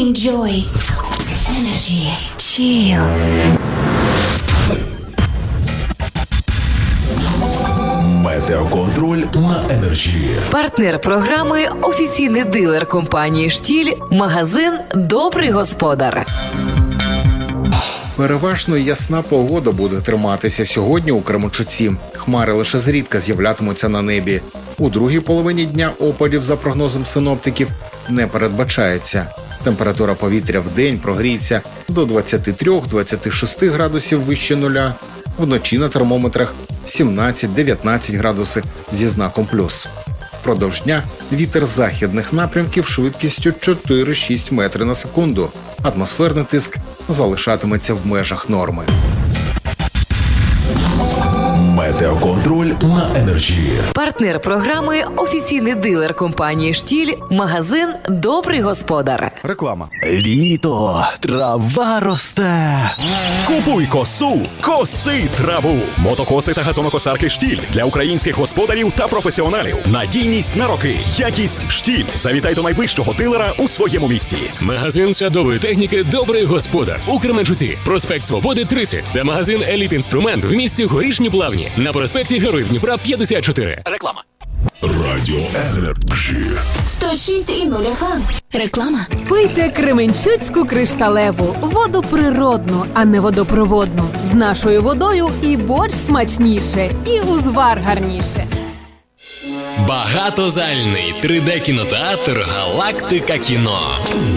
Enjoy. Energy. Chill. Метеоконтроль на енергії. Партнер програми офіційний дилер компанії Штіль, магазин Добрий господар. Переважно ясна погода буде триматися сьогодні у Кременчуці. Хмари лише зрідка з'являтимуться на небі. У другій половині дня опадів, за прогнозом синоптиків, не передбачається. Температура повітря в день прогріється до 23-26 градусів вище нуля. Вночі на термометрах 17-19 градуси зі знаком плюс. Впродовж дня вітер західних напрямків швидкістю 4-6 метри на секунду. Атмосферний тиск залишатиметься в межах норми. На енергії. Партнер програми офіційний дилер компанії Штіль, магазин Добрий господар. Реклама. Літо, трава росте. Купуй косу, коси траву. Мотокоси та газонокосарки штіль для українських господарів та професіоналів. Надійність на роки, якість штіль. Завітай до найближчого дилера у своєму місті. Магазин садової техніки Добрий господар у Кременчуці. Проспект Свободи 30 та магазин Еліт Інструмент в місті Горішні Плавні на проспекті Героїв Дніпра 54. Реклама. Радіо Енерджі. 106,0 FM. Реклама. Пийте Кременчуцьку кришталеву, воду природну, а не водопроводну. З нашою водою і борщ смачніше, і узвар гарніше. Багатозальний 3D кінотеатр Галактика кіно.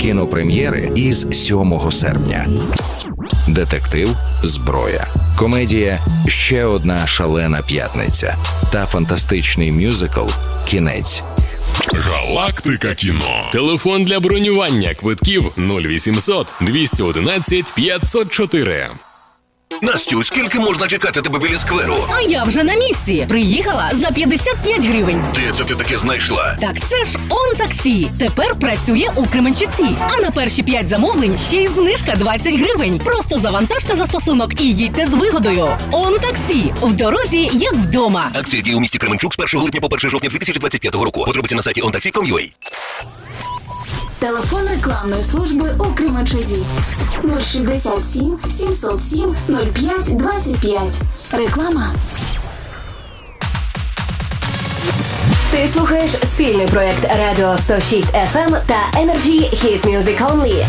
Кінопрем'єри із 7 серпня. Детектив Зброя. Комедія Ще одна шалена п'ятниця та фантастичний мюзикл Кінець. Галактика кіно. Телефон для бронювання квитків 0800 211 504. Настю, скільки можна чекати тебе біля скверу? А я вже на місці. Приїхала за 55 гривень. Де це ти таке знайшла? Так це ж он таксі. Тепер працює у Кременчуці. А на перші 5 замовлень ще й знижка 20 гривень. Просто завантажте застосунок і їдьте з вигодою. Он таксі. В дорозі, як вдома. Акція діє у місті Кременчук з 1 липня по 1 жовтня 2025 року. Подробиці на сайті ontaxi.com.ua. Телефон рекламної служби у Кременчузі 067 707 05 25. Реклама. Ти слухаєш спільний проект Радіо 106 FM та Energy Hit Music Only.